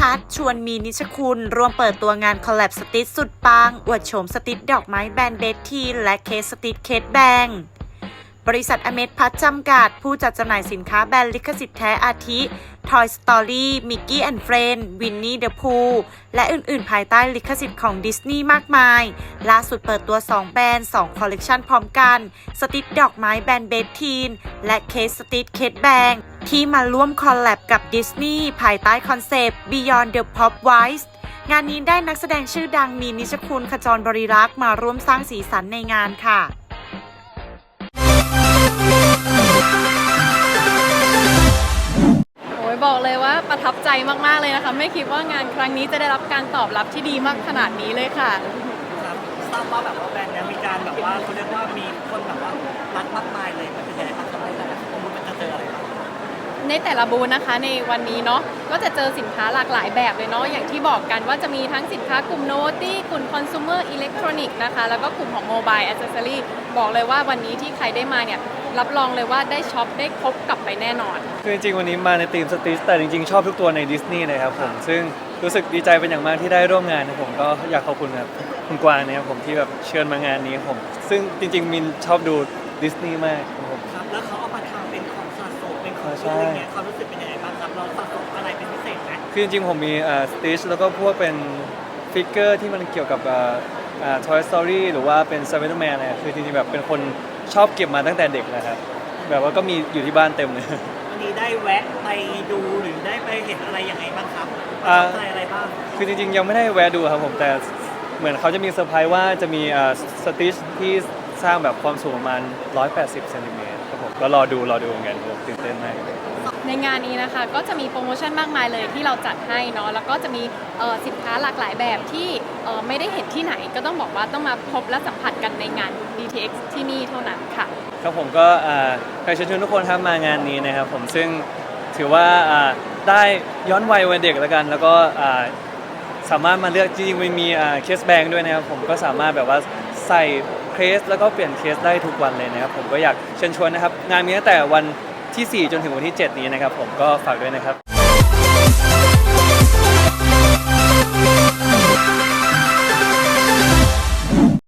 พัฒน์ชวนมีนิชคุณ รวมเปิดตัวงานคอลแลบสติชสุดปัง อวดโฉมสติชดอกไม้แบรนด์เบสทีและเคสสติชเคสแบง บริษัทอเมดพัฒน์จำกัด ผู้จัดจำหน่ายสินค้าแบรนด์ลิขสิทธิ์แท้อาทิ Toy Story Mickey and Friend Winnie the Pooh และอื่น ๆ ภายใต้ลิขสิทธิ์ของดิสนีย์มากมาย ล่าสุดเปิดตัว 2 แบรนด์ 2 คอลเลกชันพร้อมกัน สติดดอกไม้แบรนด์เบสทีน และเคสสติดเคสแบงที่มาร่วมคอลแลบกับดิสนีย์ภายใต้คอนเซปต์ Beyond the Pop Wise งานนี้ได้นักแสดงชื่อดังมีนิชคุณขจรบริรักษ์มาร่วมสร้างสีสันในงานค่ะ บอกเลยว่าประทับใจมากๆเลยนะคะ ไม่คิดว่างานครั้งนี้จะได้รับการตอบรับที่ดีมากขนาดนี้เลยค่ะ ครับทราบว่าแบบว่าแบรนด์เนี้ยมีการแบบว่าเขาเรียกว่ามีคนแบบว่ารักมากมายเลยมันเป็นยังไงบ้างครับในแต่ละบูธมันจะเจออะไรบ้าง ในแต่ละบูธนะคะในวันนี้เนาะก็จะเจอสินค้าหลากหลายแบบเลยเนาะอย่างที่บอกกันว่าจะมีทั้งสินค้ากลุ่มโนตี้กลุ่มคอน sumer electronic นะคะ แล้วก็กลุ่มของ mobile accessory บอกเลยว่าวันนี้ที่ใครได้มาเนี่ยรับรองเลยว่าได้ช็อปได้ครบกลับไปแน่นอน คือจริงๆวันนี้มาในทีมสติชแต่จริงๆ ชอบทุกตัวในดิสนีย์เลยครับผม ซึ่งรู้สึกดีใจเป็นอย่างมากที่ได้ร่วมงานนะผมก็อยากขอบคุณครับคุณกวางนะครับผมที่แบบเชิญมางานนี้ครับผม ซึ่งจริงๆมินชอบดู ดิสนีย์มากครับผม ครับ แล้วเขาเอามาทำเป็นของสะสมเป็นของใช่อะไรเงี้ยความรู้สึกเป็นยังไงบ้างครับเราสะสมอะไรเป็นพิเศษไหมคือจริงๆ ผมมีสติชแล้วก็พวกเป็นฟิกเกอร์ที่มันเกี่ยวกับอ่าอ่า Toy Story หรือว่าเป็น Spider-Man อะไรคือจริงๆ แบบเป็นคนชอบเก็บมาตั้งแต่เด็กนะครับ แบบว่าก็มีอยู่ที่บ้านเต็มเลย วันนี้ได้แวะไปดูหรือได้ไปเห็นอะไรยังไงบ้างครับประอ่าทับใจอะไรบ้างคือจริงๆ ยังไม่ได้แวะดูครับผมแต่เหมือนเขาจะมีเซอร์ไพรส์ว่าจะมีสติชที่ สร้างแบบความสูงประมาณ 180เซนติเมตรครับผมก็รอดูรอดูเหมือนกันผมตื่นเต้นมาก ในงานนี้นะคะก็จะมีโปรโมชั่นมากมายเลยที่เราจัดให้เนาะแล้วก็จะมีเอ่อสินค้าหลากหลายแบบที่เอ่อไม่ได้เห็นที่ไหนก็ต้องบอกว่าต้องมาพบและสัมผัสกันในงาน DTX ที่นี่เท่านั้นค่ะ ครับผมก็อ่าใครเชิญชวนทุกคนครับมางานนี้นะครับผมซึ่งถือว่าอ่าได้ย้อนวัยวัยเด็กแล้วกัน แล้วก็อ่าสามารถมาเลือกจริงๆมันมีเคสแบงด้วยนะครับผมก็สามารถแบบว่าใส่เค สแล้วก็เปลี่ยนเคสได้ทุกวันเลยนะครับผมก็อยากเชิญชวนนะครับงานมีตั้งแต่วันที่ 4 จนถึงวันที่ 7 นี้นะครับผมก็ฝากด้วยนะครับ